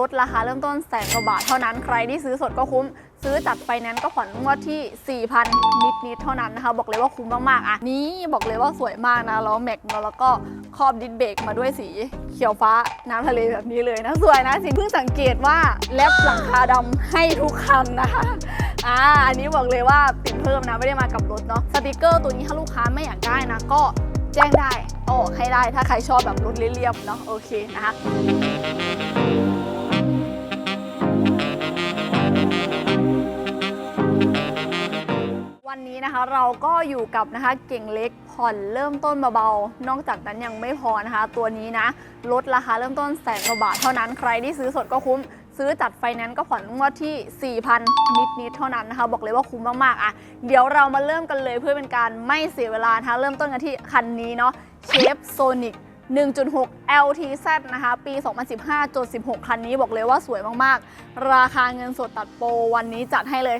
ลดราคาเริ่มต้นแสนกว่าบาทเท่านั้น ใครที่ซื้อสดก็คุ้ม ซื้อจัดไฟแนนซ์ก็ผ่อนงวดที่ 4,000 นิดๆเท่านั้นนะคะ บอกเลยว่าคุ้มมากๆ อะ นี่บอกเลยว่าสวยมากนะ ล้อแม็กเนอะแล้วก็ครอบดิสเบรกมาด้วยสีเขียวฟ้าน้ำทะเลแบบนี้เลยนะ สวยนะสิเพิ่งสังเกตว่าแลบหลังคาดำให้ทุกคันนะคะอ่าอันนี้บอกเลยว่าติดเพิ่มนะไม่ได้มากับรถเนาะสติกเกอร์ตัวนี้ถ้าลูกค้าไม่อยากได้นะก็แจ้งได้เอาอกให้ได้ ถ้าใครชอบแบบรถเรียบๆเนาะ โอเคนะคะ วันนี้นะคะเราก็อยู่กับนะคะเก่งเล็กผ่อนเริ่มต้นเบาๆ นอกจากนั้นยังไม่พอนะคะ ตัวนี้นะลดราคาเริ่มต้นแสนกว่าบาทเท่านั้นใครที่ซื้อสดก็คุ้ม ซื้อจัดไฟแนนซ์ก็ผ่อนงวดที่ 4,000 นิดๆเท่านั้นนะคะ บอกเลยว่าคุ้มมากๆอะเดี๋ยวเรามาเริ่มกันเลยเพื่อเป็นการไม่เสียเวลานะคะเริ่มต้นกันที่คันนี้เนาะเชฟโซนิก 1.6 LTZ นะคะ ปี 2015จด16 คันนี้บอกเลยว่าสวยมากๆ ราคาเงินสดตัดโปรวันนี้จัดให้เลย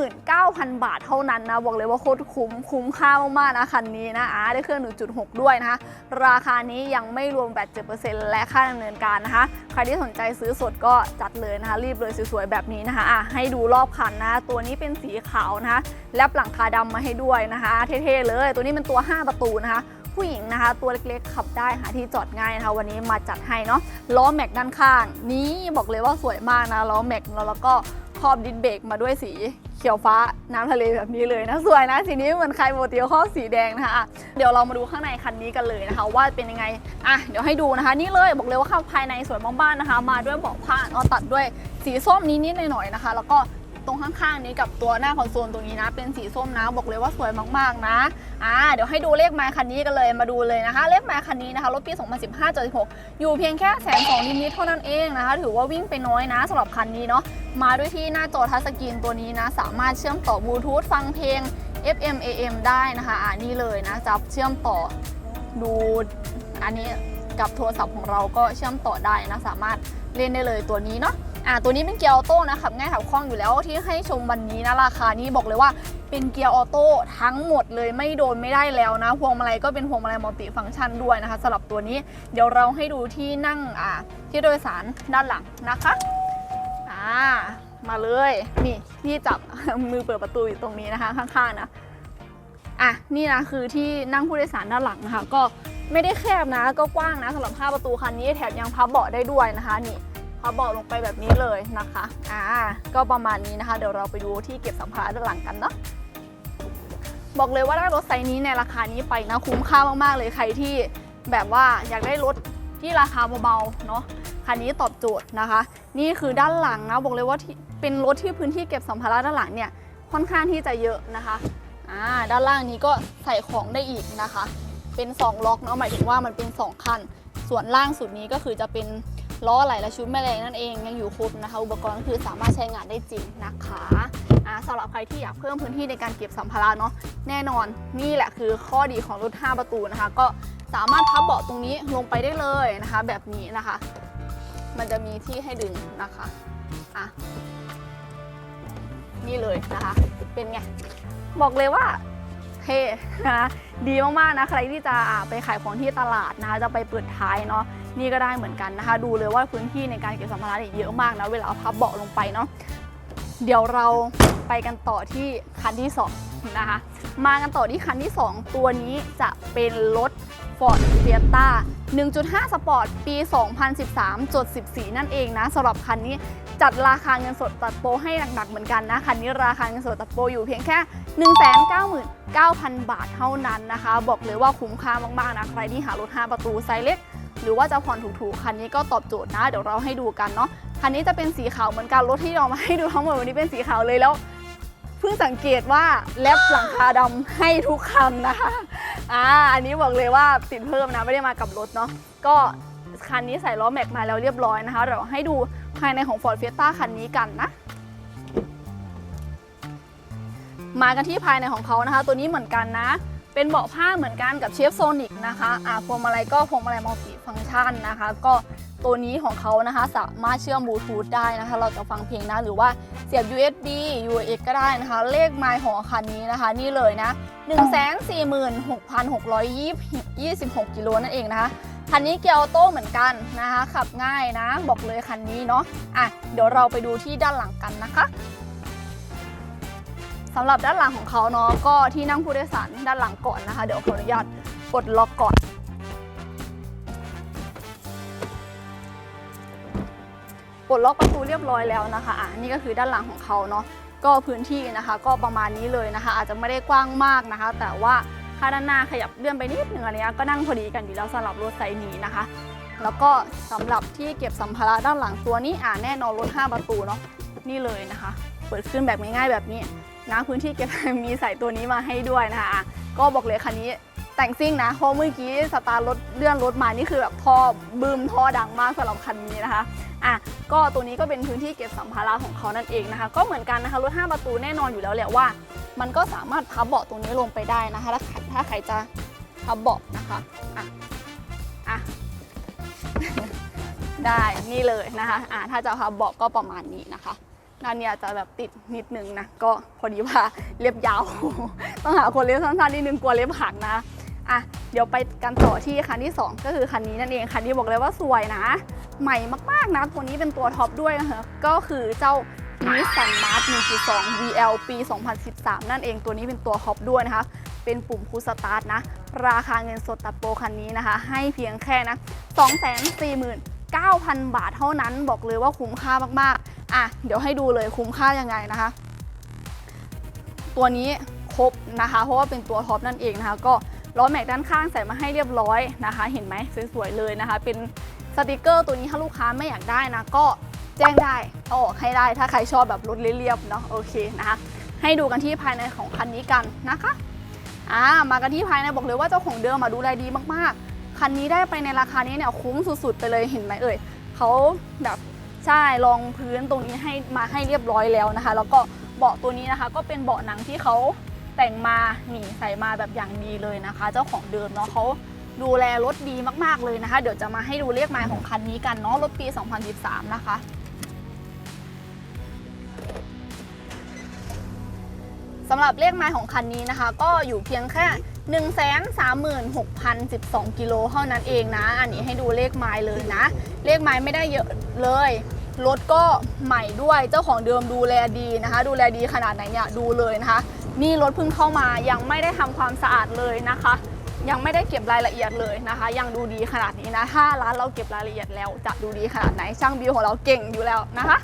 199,000 บาทเท่านั้นนะ บอกเลยว่าโคตรคุ้มคุ้มค่ามากๆนะคันนี้นะอ่าได้เครื่อง 1.6 ด้วยนะคะ ราคานี้ยังไม่รวมแบต7%และค่าดำเนินการนะคะ ใครที่สนใจซื้อสดก็จัดเลยนะคะ รีบเลยสวยๆแบบนี้นะคะอะให้ดูรอบคันนะตัวนี้เป็นสีขาวนะคะ แลบหลังคาดำมาให้ด้วยนะคะ เท่ๆเลย ตัวนี้เป็นตัว 5 ประตูนะคะ ผู้หญิงนะคะ ตัวเล็กๆขับได้หาที่จอดง่ายนะคะ วันนี้มาจัดให้เนาะล้อแม็กด้านข้าง นี้บอกเลยว่าสวยมากนะล้อแม็กแล้วก็ครอบดิสเบรกมาด้วยสีเขียวฟ้าน้ำทะเลแบบนี้เลยนะสวยนะสีนี้เหมือนใครโมติครอบสีแดงนะคะเดี๋ยวเรามาดูข้างในคันนี้กันเลยนะคะ ว่าเป็นยังไงอะเดี๋ยวให้ดูนะคะ นี่เลยบอกเลยว่าข้างภายในสวยมากๆนะคะ มาด้วยเบาะผ้าเอาตัดด้วยสีส้มนิดๆหน่อยๆนะคะ แล้วก็ ตรงข้างๆนี้กับตัวหน้าคอนโซลตรงนี้นะ เป็นสีส้มนะบอกเลยว่าสวยมากๆนะอ่าเดี๋ยวให้ดูเลขไม้คันนี้กันเลยมาดูเลยนะคะ เลขไม้คันนี้นะคะรถปี 2015 76 อยู่เพียงแค่แสนสองนิดๆเท่านั้นเองนะคะ ถือว่าวิ่งไปน้อยนะสำหรับคันนี้เนาะมาด้วยที่หน้าจอทัชสกรีนตัวนี้นะ สามารถเชื่อมต่อบลูทูธฟังเพลง FM AM ได้นะคะอ่านี่เลยนะจับเชื่อมต่อดูอันนี้กับโทรศัพท์ของเราก็เชื่อมต่อได้นะสามารถเล่นได้เลยตัวนี้เนาะ อ่าตัวนี้เป็นเกียร์ออโต้นะขับง่ายขับคล่องอยู่แล้วที่ให้ชมวันนี้นะราคานี้บอกเลยว่าเป็นเกียร์ออโต้ทั้งหมดเลยไม่โดนไม่ได้แล้วนะ พวงมาลัยก็เป็นพวงมาลัยมัลติฟังก์ชันด้วยนะคะสำหรับตัวนี้เดี๋ยวเราให้ดูที่นั่งอ่าที่โดยสารด้านหลังนะคะอ่ามาเลยนี่ที่จับมือเปิดประตูอยู่ตรงนี้นะคะข้างๆนะอะนี่นะคือที่นั่งผู้โดยสารด้านหลังนะคะก็ไม่ได้แคบนะก็กว้างนะสำหรับ5ประตูคันนี้แถมยังพับเบาะได้ด้วยนะคะนี่ พับเบาะลงไปแบบนี้เลยนะคะอ่าก็ประมาณนี้นะคะ เดี๋ยวเราไปดูที่เก็บสัมภาระด้านหลังกันเนาะบอกเลยว่าได้รถไซส์นี้ในราคานี้ไปนะคุ้มค่ามากๆเลยใครที่แบบว่าอยากได้รถที่ราคาเบาๆเนาะคันนี้ตอบโจทย์นะคะ นี่คือด้านหลังนะบอกเลยว่าเป็นรถที่พื้นที่เก็บสัมภาระด้านหลังเนี่ยค่อนข้างที่จะเยอะนะคะอ่าด้านล่างนี้ก็ใส่ของได้อีกนะคะ เป็น 2 ล็อกเนาะหมายถึงว่ามันเป็น 2 คัน ส่วนล่างสุดนี้ก็คือจะเป็น ล้อไหลและชุดแม่แรงนั่นเองยังอยู่ครบนะคะ อุปกรณ์ก็คือสามารถใช้งานได้จริงนะคะอ่าสำหรับใครที่อยากเพิ่มพื้นที่ในการเก็บสัมภาระเนาะแน่นอนนี่แหละคือข้อดีของรถ 5 ประตูนะคะ ก็สามารถพับเบาะตรงนี้ลงไปได้เลยนะคะ แบบนี้นะคะ มันจะมีที่ให้ดึงนะคะอะนี่เลยนะคะ เป็นไง บอกเลยว่า เท่นะดีมากๆนะใครที่จะไปขายของที่ตลาดนะคะจะไปเปิดท้ายเนาะนี่ก็ได้เหมือนกันนะคะ ดูเลยว่าพื้นที่ในการเก็บสัมภาระเนี่ยเยอะมากนะเวลาพับเบาะลงไปเนาะเดี๋ยวเราไปกันต่อที่คันที่สองนะคะมากันต่อที่คันที่ 2 ตัวนี้จะเป็นรถ Ford Fiesta 1.5 Sport ปี 2013จด14 นั่นเองนะสำหรับคันนี้ จัดราคาเงินสดตัดโปรให้หนักๆเหมือนกันนะคันนี้ราคาเงินสดตัดโปรอยู่เพียงแค่ 199,000 บาทเท่านั้นนะคะ บอกเลยว่าคุ้มค่ามากๆนะใครที่หารถ 5 ประตูไซส์เล็ก หรือว่าจะผ่อนถูกๆ คันนี้ก็ตอบโจทย์นะ เดี๋ยวเราให้ดูกันเนาะคันนี้จะเป็นสีขาวเหมือนกันรถที่เรามาให้ดูทั้งหมดวันนี้เป็นสีขาวเลยแล้วเพิ่งสังเกตว่าแลบหลังคาดำให้ทุกคันนะคะ อ่า อันนี้บอกเลยว่าติดเพิ่มนะ ไม่ได้มากับรถเนาะ ก็คันนี้ใส่ล้อแม็กมาแล้วเรียบร้อยนะคะ เดี๋ยวให้ดู ภายในของ Ford Fiesta คันนี้กันนะ มากันที่ภายในของเขานะคะ ตัวนี้เหมือนกันนะ เป็นเบาะผ้าเหมือนกันกับเชฟโซนิกนะคะอ่าพวงมาลัยก็พวงมาลัยมัลติฟังก์ชันนะคะ ก็ตัวนี้ของเขานะคะสามารถเชื่อมบลูทูธได้นะคะ เราจะฟังเพลงนะหรือว่าเสียบ USB UX ก็ได้นะคะ เลขไมล์ของคันนี้นะคะ นี่เลยนะ 146,626กิโลนั่นเองนะคะ คันนี้เกียร์ออโต้เหมือนกันนะคะ ขับง่ายนะ บอกเลยคันนี้เนาะอะเดี๋ยวเราไปดูที่ด้านหลังกันนะคะสำหรับด้านหลังของเขาเนาะก็ที่นั่งผู้โดยสารด้านหลังก่อนนะคะ เดี๋ยวขออนุญาตกดล็อกก่อน ปลดล็อกประตูเรียบร้อยแล้วนะคะอะนี่ก็คือด้านหลังของเขาเนาะก็พื้นที่นะคะ ก็ประมาณนี้เลยนะคะ อาจจะไม่ได้กว้างมากนะคะ แต่ว่าาด้านหน้าขยับเลื่อนไปนิดหนึ่งอะไรเงี้ยก็นั่งพอดีกันอยู่แล้วสำหรับรถไซส์นี้นะคะ แล้วก็สำหรับที่เก็บสัมภาระด้านหลังตัวนี้อ่าแน่นอนรถ5ประตูเนาะนี่เลยนะคะ เปิดขึ้นแบบง่ายๆแบบนี้นะพื้นที่เก็บมีใส่ตัวนี้มาให้ด้วยนะคะ ก็บอกเลยคันนี้ แต่งซิ่งนะเพราะเมื่อกี้สตาร์รถเลื่อนรถมานี่คือแบบท่อบึมท่อดังมากสำหรับคันนี้นะคะอะก็ตัวนี้ก็เป็นพื้นที่เก็บสัมภาระของเขานั่นเองนะคะ ก็เหมือนกันนะคะรถ 5 ประตูแน่นอนอยู่แล้วแหละว่า มันก็สามารถพับเบาะตรงนี้ลงไปได้นะคะ ถ้าใครถ้าใครจะพับเบาะนะคะอะอะได้นี่เลยนะคะอ่าถ้าจะพับเบาะก็ประมาณนี้นะคะด้านนี้จะแบบติดนิดนึงนะ ก็พอดีว่าเล็บยาว ต้องหาคนเล็บสั้นๆนิดนึงกลัวเล็บหักนะ อะเดี๋ยวไปกันต่อที่คันที่ 2 ก็คือคันนี้นั่นเองคันนี้บอกเลยว่าสวยนะ ใหม่มากๆนะตัวนี้เป็นตัวท็อปด้วยนะคะก็คือเจ้านิสสันมาร์ท1.2 VL ปี 2013 นั่นเองตัวนี้เป็นตัวท็อปด้วยนะคะ เป็นปุ่มพุชสตาร์ทนะ ราคาเงินสดตัดโปรคันนี้นะคะ ให้เพียงแค่นะ 249,000 บาทเท่านั้นบอกเลยว่าคุ้มค่ามากๆ อะ เดี๋ยวให้ดูเลยคุ้มค่ายังไงนะคะ ตัวนี้ครบนะคะ เพราะว่าเป็นตัวท็อปนั่นเองนะคะ ก็ ล้อแม็กด้านข้างใส่มาให้เรียบร้อยนะคะ เห็นไหมสวยๆเลยนะคะ เป็นสติกเกอร์ตัวนี้ถ้าลูกค้าไม่อยากได้นะก็แจ้งได้เอาออกให้ได้ถ้าใครชอบแบบรถเรียบๆเนาะโอเคนะคะให้ดูกันที่ภายในของคันนี้กันนะคะอ่ามากันที่ภายในบอกเลยว่าเจ้าของเดิมมาดูแลดีมากๆ คันนี้ได้ไปในราคานี้เนี่ยคุ้มสุดๆ ไปเลยเห็นไหมเอ่ยเขาแบบใช่รองพื้นตรงนี้ให้มาให้เรียบร้อยแล้วนะคะ แล้วก็เบาะตัวนี้นะคะ ก็เป็นเบาะหนังที่เขา แต่งมาหนีใส่มาแบบอย่างดีเลยนะคะ เจ้าของเดิมเนาะเขาดูแลรถดีมากๆเลยนะคะ เดี๋ยวจะมาให้ดูเลขไมล์ของคันนี้กันเนาะรถปี 2013 นะคะสำหรับเลขไมล์ของคันนี้นะคะ ก็อยู่เพียงแค่ 136,012 กิโลเท่านั้นเองนะ อันนี้ให้ดูเลขไมล์เลยนะ เลขไมล์ไม่ได้เยอะเลย รถก็ใหม่ด้วยเจ้าของเดิมดูแลดีนะคะ ดูแลดีขนาดไหนเนี่ยดูเลยนะคะ นี่รถเพิ่งเข้ามายังไม่ได้ทำความสะอาดเลยนะคะ ยังไม่ได้เก็บรายละเอียดเลยนะคะ ยังดูดีขนาดนี้นะถ้าร้านเราเก็บรายละเอียดแล้ว จะดูดีขนาดไหนช่างบิวของเราเก่งอยู่แล้วนะคะ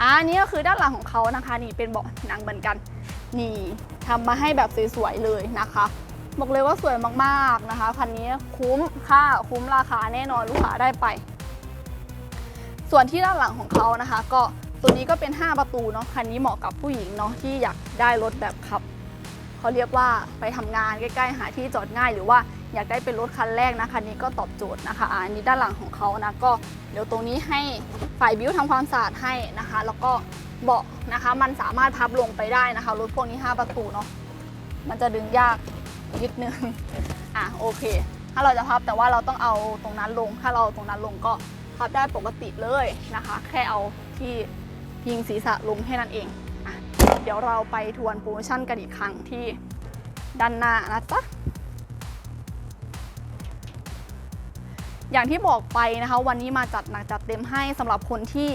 อ่านี่ก็คือด้านหลังของเขานะคะ นี่เป็นเบาะหนังเหมือนกันนี่ทำมาให้แบบสวยๆเลยนะคะบอกเลยว่าสวยมากๆนะคะคันนี้คุ้มค่าคุ้มราคาแน่นอนลูกค้าได้ไป ส่วนที่ด้านหลังของเขานะคะ ก็ ตัวนี้ก็เป็น 5 ประตูเนาะคันนี้เหมาะกับผู้หญิงเนาะที่อยากได้รถแบบขับเขาเรียกว่าไปทำงานใกล้ๆ หาที่จอดง่าย หรือว่าอยากได้เป็นรถคันแรกนะคันนี้ก็ตอบโจทย์นะคะอันนี้ด้านหลังของเขานะก็เดี๋ยวตรงนี้ให้ฝ่ายบิวทำความสะอาดให้นะคะ แล้วก็เบาะนะคะมันสามารถพับลงไปได้นะคะรถพวกนี้ 5 ประตูเนาะมันจะดึงยากนิดนึงอะโอเค ถ้าเราจะพับแต่ว่าเราต้องเอาตรงนั้นลง ถ้าเราเอาตรงนั้นลงก็พับได้ปกติเลยนะคะ แค่เอาที่ พิงศีรษะลงแค่นั้นเองอะเดี๋ยวเราไปทวนโปรโมชั่นกันอีกครั้งที่ด้านหน้านะจ๊ะอย่างที่บอกไปนะคะ วันนี้มาจัดหนักจัดเต็มให้สำหรับคนที่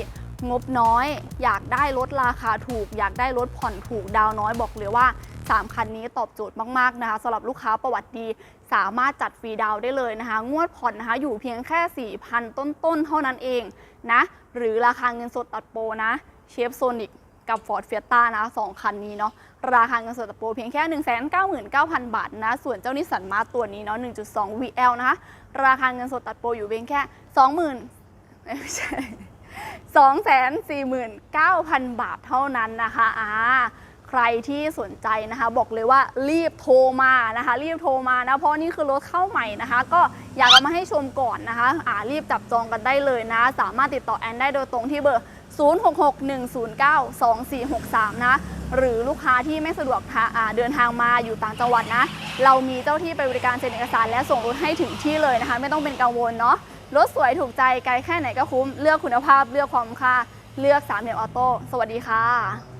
งบน้อย อยากได้รถราคาถูก อยากได้รถผ่อนถูกดาวน้อยบอกเลยว่า 3 คันนี้ตอบโจทย์มาก ๆ นะคะสำหรับลูกค้าประวัติดี สามารถจัดฟรีดาวได้เลยนะคะ งวดผ่อนนะคะ อยู่เพียงแค่ 4,000 ต้น ๆ เท่านั้นเองนะ หรือราคาเงินสดตัดโปรนะ เชฟโซนิกกับ Ford f i e s t a นะสองคันนี้เนาะราคาเงินสดตัดโปเพียงแค่ 199,000 บาทนะ ส่วนเจ้านิสสันมาตัวนี้เนาะ1.2 VL นะคะ ราคาเงินสดตัดโปรอยู่เพียงแค่ 20,000ไม่ใช่249,000 บาทเท่านั้นนะคะอ่าใครที่สนใจนะคะ บอกเลยว่ารีบโทรมานะคะ รีบโทรมานะเพราะนี่คือรถเข้าใหม่นะคะ ก็อยากเอามาให้ชมก่อนนะคะอ่ารีบจับจองกันได้เลยนะ สามารถติดต่อแอนได้โดยตรงที่เบอร์ 0661092463 นะ หรือลูกค้าที่ไม่สะดวกเดินทางมาอยู่ต่างจังหวัดนะ เรามีเจ้าที่ไปบริการเซ็นเอกสารและส่งรถให้ถึงที่เลยนะคะ ไม่ต้องเป็นกังวลเนาะรถสวยถูกใจไกลแค่ไหนก็คุ้ม เลือกคุณภาพเลือกความค่าเลือกสามเหลี่ยมออโต้สวัสดีค่ะ